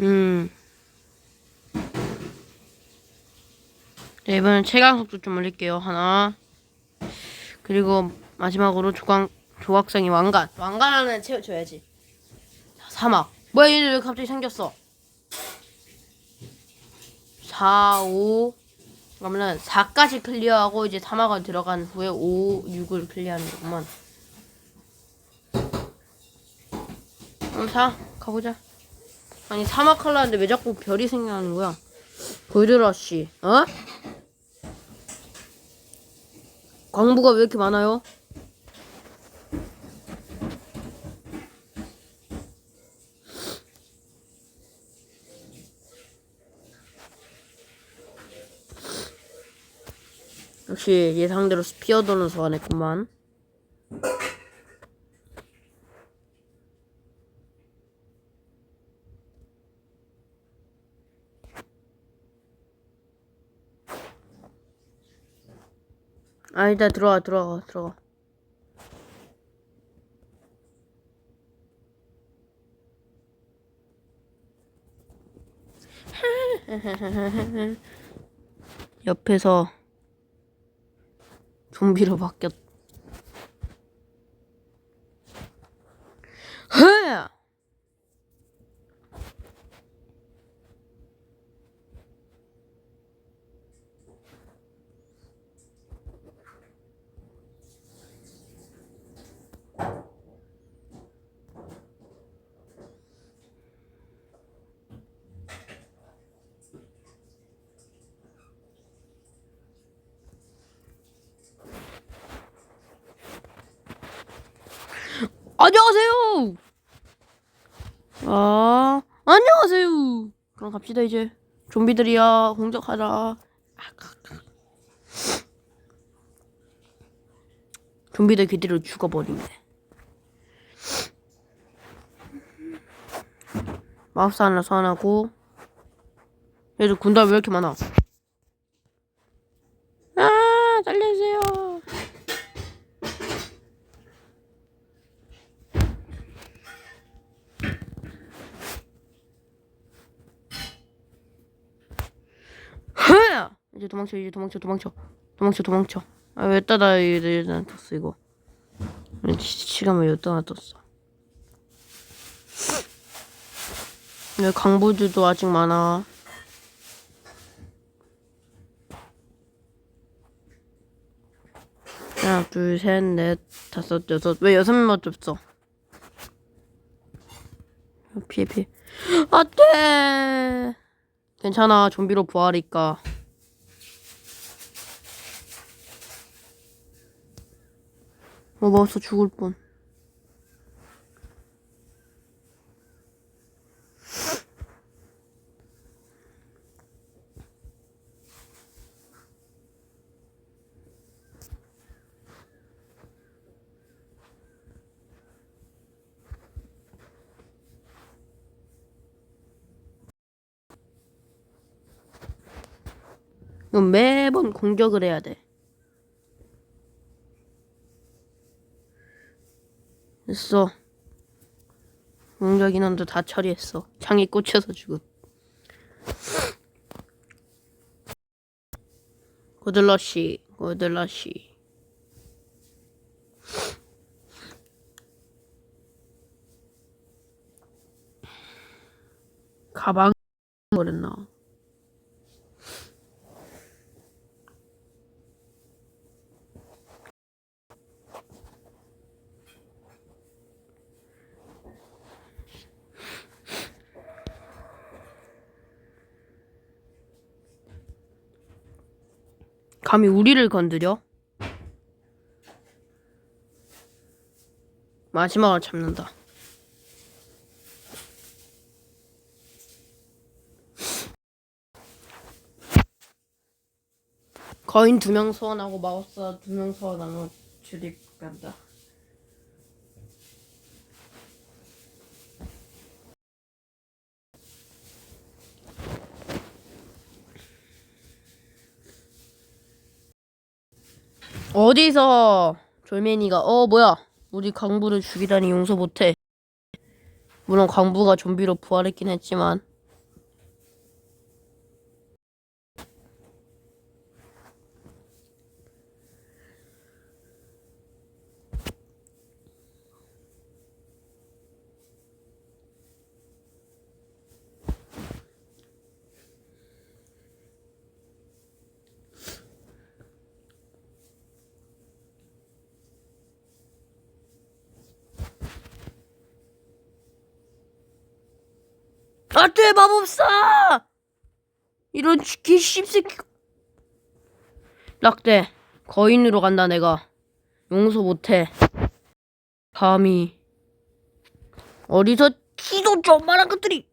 음. 네, 이번엔 최강 속도 좀 올릴게요. 하나. 그리고 마지막으로 조각 조각상이 왕관. 왕관 하나 채워줘야지. 자, 사막. 뭐야 얘네 왜 갑자기 생겼어? 4, 5. 그러면은 4까지 클리어하고 이제 사막을 들어간 후에 5, 6을 클리어하는 거구만. 그럼 자 가보자. 아니 사막 하려는데 왜 자꾸 별이 생겨나는 거야? 골드러쉬, 어? 광부가 왜 이렇게 많아요? 역시 예상대로 스피어 도는 소환했구만. 아니다 들어와 들어가 들어가. 옆에서 좀비로 바뀌었. 흐! 안녕하세요. 아, 안녕하세요. 그럼 갑시다 이제. 좀비들이야 공격하라. 아, 좀비들 그대로 죽어버리네. 마우스 하나 소환하고. 얘들 군단 왜 이렇게 많아? 아, 살려주세요. 흐! 이제 도망쳐 이제 도망쳐 도망쳐. 도망쳐 도망쳐. 아 왜 따다 얘들 떴어 이거. 시- 시간 왜 여기다 떴어. 왜 강부들도 아직 많아? 하나 둘셋넷 다섯 여섯. 왜 여섯 명밖에 없어? 피해 피해. 안돼 괜찮아. 좀비로 부활이니까 어 벌써 죽을 뻔. 이건 매번 공격을 해야 돼 됐어. 공격 인원도 다 처리했어. 창이 꽂혀서 지금 고들러시 고들러시 가방 버렸나 감히 우리를 건드려? 마지막을 참는다. 거인 두 명 소환하고 마우스 두명 소환하고 줄이 간다. 어디서 졸맨이가 어 뭐야? 우리 강부를 죽이다니 용서 못해. 물론 강부가 좀비로 부활했긴 했지만 라떼 마법사! 이런 개씹새끼. 라떼, 거인으로 간다, 내가. 용서 못해. 감히. 어디서 키도 좀 말한 것들이.